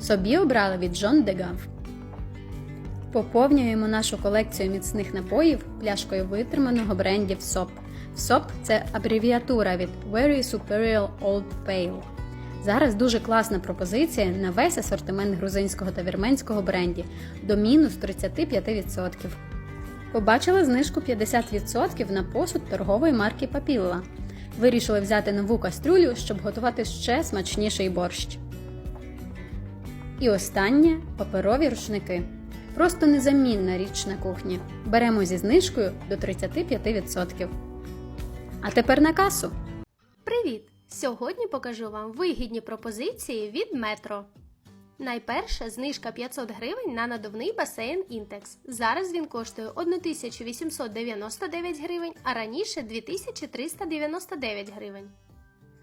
Собі обрали від Джон Дегав. Поповнюємо нашу колекцію міцних напоїв пляшкою витриманого брендів СОП. СОП це абревіатура від Very Superior Old Pale. Зараз дуже класна пропозиція на весь асортимент грузинського та вірменського бренді до мінус 35%. Побачили знижку 50% на посуд торгової марки Папілла. Вирішили взяти нову кастрюлю, щоб готувати ще смачніший борщ. І останнє паперові рушники. Просто незамінна річ на кухні. Беремо зі знижкою до 35%. А тепер на касу. Привіт! Сьогодні покажу вам вигідні пропозиції від метро. Найперше знижка 500 гривень на надувний басейн Інтекс. Зараз він коштує 1899 гривень, а раніше 2399 гривень.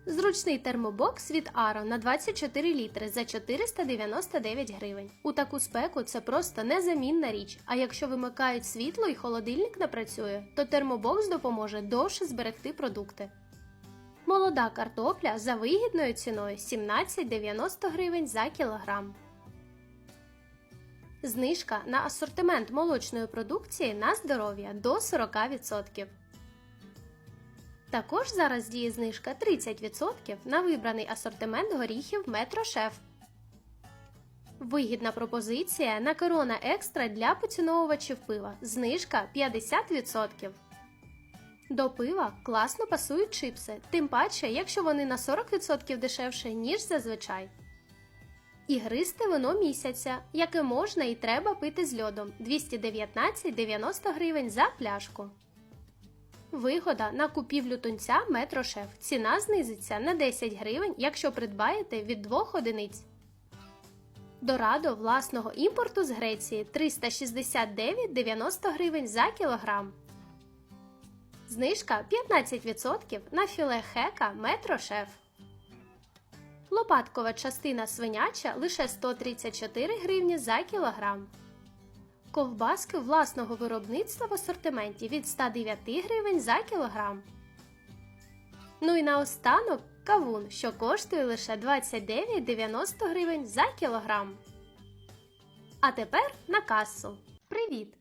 Зручний термобокс від Аро на 24 літри за 499 гривень. У таку спеку це просто незамінна річ. А якщо вимикають світло і холодильник не працює, то термобокс допоможе довше зберегти продукти. Молода картопля за вигідною ціною 17,90 гривень за кілограм. Знижка на асортимент молочної продукції на здоров'я до 40%. Також зараз діє знижка 30% на вибраний асортимент горіхів Метро Шеф. Вигідна пропозиція на корона екстра для поціновувачів пива. Знижка 50%. До пива класно пасують чипси, тим паче, якщо вони на 40% дешевше, ніж зазвичай. Ігристе вино місяця, яке можна і треба пити з льодом 219,90 гривень за пляшку. Вигода на купівлю тунця Метро Шеф. Ціна знизиться на 10 гривень, якщо придбаєте від 2 одиниць. Дорадо власного імпорту з Греції 369,90 гривень за кілограм. Знижка 15% на філе хека Метро Шеф. Лопаткова частина свиняча лише 134 гривні за кілограм. Ковбаски власного виробництва в асортименті від 109 гривень за кілограм. Ну і наостанок кавун, що коштує лише 29,90 гривень за кілограм. А тепер на касу. Привіт!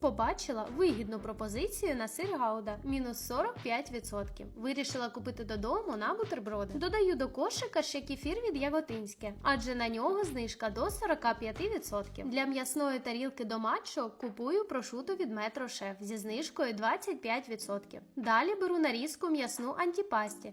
Побачила вигідну пропозицію на сир Гауда мінус 45%. Вирішила купити додому на бутерброди. Додаю до кошика ще кефір від Яготинське, адже на нього знижка до 45%. Для м'ясної тарілки до матчо купую прошуту від Метро Шеф зі знижкою 25%. Далі беру нарізку м'ясну антіпасті.